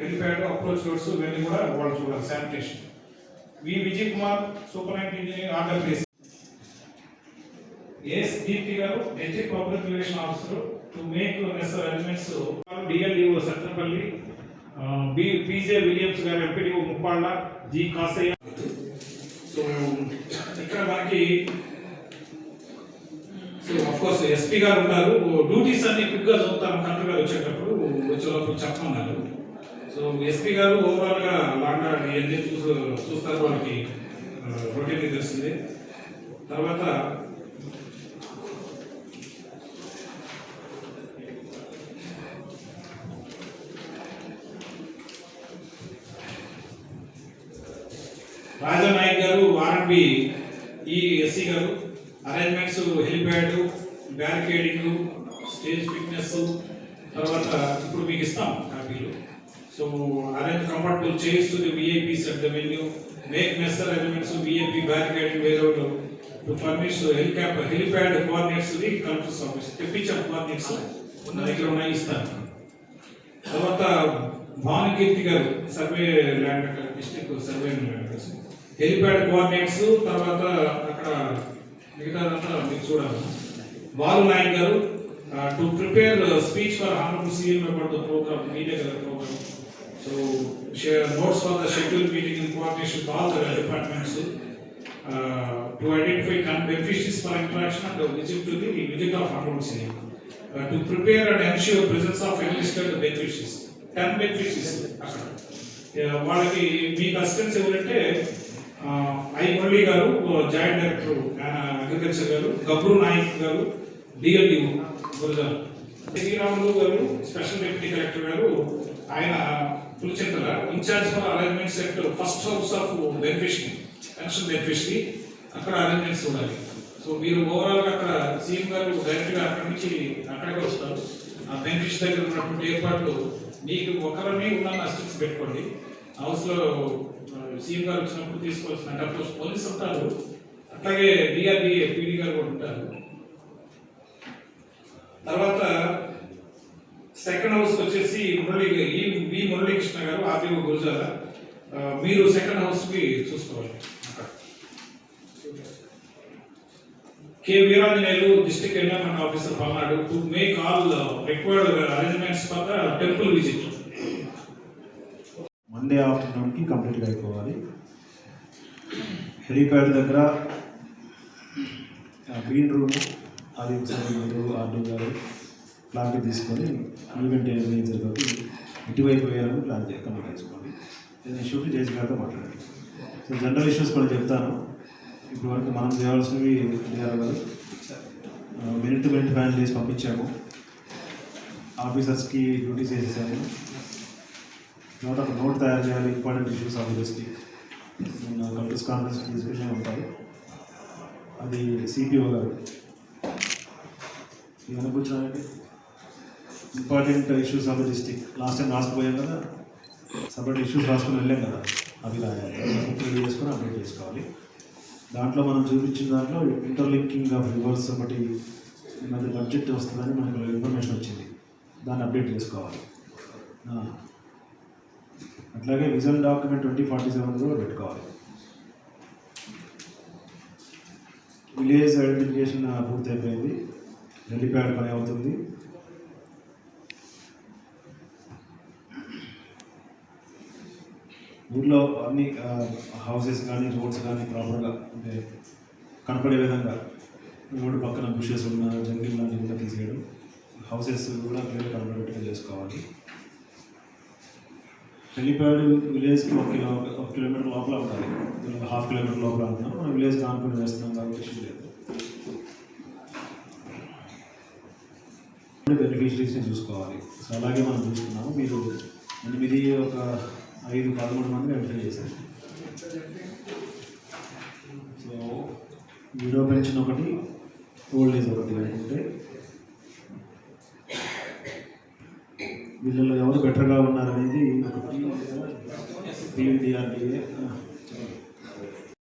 Helipad approach roads ఇవన్నీ కూడా వాళ్ళు చూడాలి. Sanitation V Vijay Kumar superintendent engineering order చేసి ఎస్ దీప్తి గారు district public relation officer to make necessary arrangements DLEO Satrapalli B PJ Williams గారు MPDO Muppalla G Kasayya. So ఇక్కడ మనకి so of course SP గారు ఉన్నారు డ్యూటీస్ అన్ని క్విక్గా చదువుతాను కలెక్టర్ గారు వచ్చేటప్పుడు వచ్చేటప్పుడు చెప్పమన్నారు. సో ఎస్పీ గారు ఓవరాల్గా మాట్లాడి లాండా ఇవన్నీ చూసు చూస్తారు వాళ్ళకి రొటీన్ తెలుస్తుంది తర్వాత రాజా నాయక్ గారు ఆర్ఎండ్బి ఈ ఎస్సీ గారు arrangements helipad barricading stage fitness తర్వాత ఇప్పుడు మీకు ఇస్తాం కాపీలు. So arrange comfortable chairs to set the venue make necessary arrangements VIP barricading way out to furnish helicopter helipad coordinates the collectors office తెప్పించాం కోఆర్డినేట్స్ ఉన్న దగ్గర ఉన్నాయి ఇస్తాను. తర్వాత భానుకీర్తి గారు survey land district survey land helipad coordinates తర్వాత అక్కడ మిగతాదంతా మీరు చూడాలి. బాలు నాయక్ గారు to prepare speech for honourable CM about the programme media programme so notes for the schedule meeting in coordination with all the departments to identify beneficiaries for interaction and visit to the visit of honourable CM to prepare and ensure presence of enlisted beneficiaries ten beneficiaries అక్కడ వాళ్ళకి మీకు assistance ఎవరంటే I Murali గారు joint director agriculture గారు గబ్రు నాయక్ గారు DLDO గురుజారు. Sriramulu గారు special deputy collector గారు ఆయన Pulichintala in-charge for arrangement sector first house of beneficiary pension beneficiary. అక్కడ అరేంజ్మెంట్స్ ఉండాలి. సో మీరు ఓవరాల్ అక్కడ సీఎం గారు డైరెక్ట్గా అక్కడి నుంచి అక్కడికి వస్తారు. ఆ బెనిఫిష్ దగ్గర ఉన్నటువంటి ఏర్పాట్లు మీకు ఒకరిని ఉన్న అసిస్టెంట్స్ పెట్టుకోండి. హౌస్లో సీఎం గారు వచ్చినప్పుడు తీసుకోవాల్సిన డబ్బులు పోలీస్ ఉంటారు. అట్లాగే డిఆర్డిఏ పీడీ గారు కూడా ఉంటారు. తర్వాత సెకండ్ హౌస్ వచ్చేసి మురళి ఈ వి మురళీకృష్ణ గారు ఆర్టీఓ గురుజాల. మీరు సెకండ్ హౌస్కి చూసుకోవాలి. అక్కడ K. Veeranjaneyulu district environment officer Palnadu to make all required arrangements for the temple visit Monday ఆఫ్టర్నూన్కి కంప్లీట్గా అయిపోవాలి. హెలీప్యాడ్ దగ్గర గ్రీన్ రూమ్ అది ఒకసారి ఆర్డర్ గారు. ప్లాన్కి తీసుకొని ఈవెంట్ ఏమైనా జరుగుతుంది ఇటువైపు వేయాలని ప్లాన్ చే కంప్లీట్ చేసుకోండి నేను ఇష్యూకి జేసీ గారితో మాట్లాడండి సో జనరల్ ఇష్యూస్ కూడా చెప్తాను. ఇప్పుడు వరకు మనం చేయాల్సినవి చేయాలి మినిట్ టు మినిట్ ప్లాన్ చేసి పంపించాము. ఆఫీసర్స్కి డ్యూటీస్ వేసేసాము నోట్ ఒక నోట్ తయారు చేయాలి. ఇంపార్టెంట్ ఇష్యూస్ ఆఫీసర్స్కి. మొన్న కలెక్టర్స్ కాన్ఫరెన్స్ తీసుకెళ్ళే ఉంటారు అది సిపిఓ గారు. ఏమైనా కూర్చోండి important issues of the district last time రాసుకుపోయాం కదా. సపరేట్ ఇష్యూస్ రాసుకుని వెళ్ళాం కదా. అవి రాయాలి రెడీ చేసుకొని అప్డేట్ చేసుకోవాలి. దాంట్లో మనం చూపించిన దాంట్లో ఇంటర్లింకింగ్ ఆఫ్ రివర్స్ ఒకటి ఈ మధ్య బడ్జెట్ వస్తుందని మనకు ఇన్ఫర్మేషన్ వచ్చింది. దాన్ని అప్డేట్ చేసుకోవాలి. అట్లాగే vision document twenty forty seven కూడా పెట్టుకోవాలి. విలేజ్ ఐడెంటిఫికేషన్ పూర్తి అయిపోయింది హెలిప్యాడ్ పని అవుతుంది. ఊర్లో అన్ని హౌసెస్ కానీ రోడ్స్ కానీ ప్రాపర్గా అంటే కనపడే విధంగా రోడ్డు పక్కన బుషెస్ ఉన్న జంగిల్ లాంటివి కూడా తీసేయడం హౌసెస్ కూడా క్లియర్ కనపడేట్టుగా చేసుకోవాలి. హెలిప్యాడ్ విలేజ్కి ఒక కిలో ఒక కిలోమీటర్ లోపల ఉండాలి. ఒక హాఫ్ కిలోమీటర్ లోపల ఉంటున్నాం. మనం విలేజ్ కాన్ఫిడెంట్ వేస్తున్నాం కాబట్టి ఇష్యూ లేదు. బెనిఫిషరీస్ని చూసుకోవాలి. సో అలాగే మనం చూసుకున్నాము మీరు ఎనిమిది ఒక ఐదు పదమూడు మంది ఎంటర్ చేశారు సో విడో పెన్షన్ ఒకటి ఓల్డ్ ఏజ్ ఒకటి అనుకుంటే వీళ్ళలో ఎవరు బెటర్గా ఉన్నారనేది ఒకటి టీవీడిఆర్డిఏ